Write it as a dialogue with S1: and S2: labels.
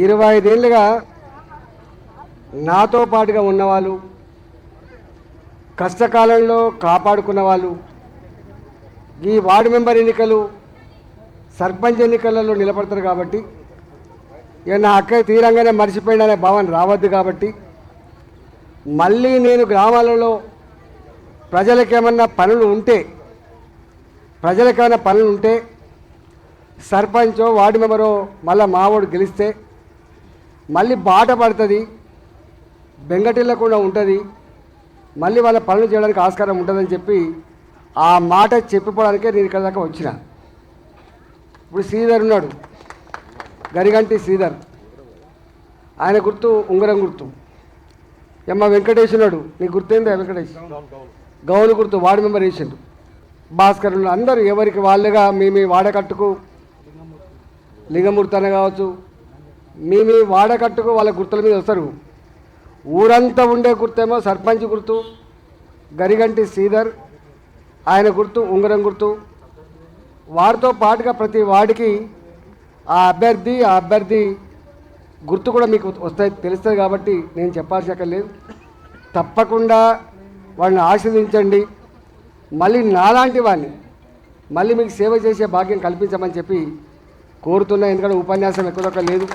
S1: ఇరవై ఐదేళ్ళుగా నాతో పాటుగా ఉన్నవాళ్ళు కష్టకాలంలో కాపాడుకున్న వాళ్ళు ఈ వార్డు మెంబర్ ఎన్నికలు సర్పంచ్ ఎన్నికలలో నిలబడతారు కాబట్టి ఇక నా అక్కడ తీరంగానే మర్చిపోయిందనే భావన రావద్దు కాబట్టి మళ్ళీ నేను గ్రామాలలో ప్రజలకేమన్నా పనులు ఉంటే ప్రజలకేమైనా పనులు ఉంటే సర్పంచో వార్డు మెంబరో మళ్ళీ మావోడు గెలిస్తే మళ్ళీ బాట పడుతుంది బెంగటిల్లకుండా ఉంటుంది. మళ్ళీ వాళ్ళ పనులు చేయడానికి ఆస్కారం ఉంటుందని చెప్పి ఆ మాట చెప్పిపోవడానికే నేను ఇక్కడ దాకా వచ్చిన. ఇప్పుడు శ్రీధర్ ఉన్నాడు గరిగంటి శ్రీధర్. ఆయన గుర్తు ఉంగరం గుర్తు. ఎమ్మ వెంకటేష్ ఉన్నాడు నీకు గుర్తుందా వెంకటేష్? గౌను గుర్తు వార్డు మెంబర్ వేసిండు భాస్కర్ అందరూ ఎవరికి వాళ్ళుగా మీ మీ వాడకట్టుకు లింగమూర్తి అన్న కావచ్చు మీ మీ వాడకట్టుకు వాళ్ళ గుర్తుల మీద వస్తారు. ఊరంతా ఉండే గుర్తేమో సర్పంచ్ గుర్తు గరిగంటి శ్రీధర్ ఆయన గుర్తు ఉంగరం గుర్తు. వారితో పాటుగా ప్రతి వాడికి ఆ అభ్యర్థి ఆ అభ్యర్థి గుర్తు కూడా మీకు వస్తాయి తెలుస్తుంది కాబట్టి నేను చెప్పాల్సి లేదు. తప్పకుండా వాళ్ళని ఆశీర్వదించండి. మళ్ళీ నాలాంటి వాడిని మళ్ళీ మీకు సేవ చేసే భాగ్యం కల్పించమని చెప్పి కోరుతున్నా ఎందుకంటే ఉపన్యాసం ఎక్కువ లేదు.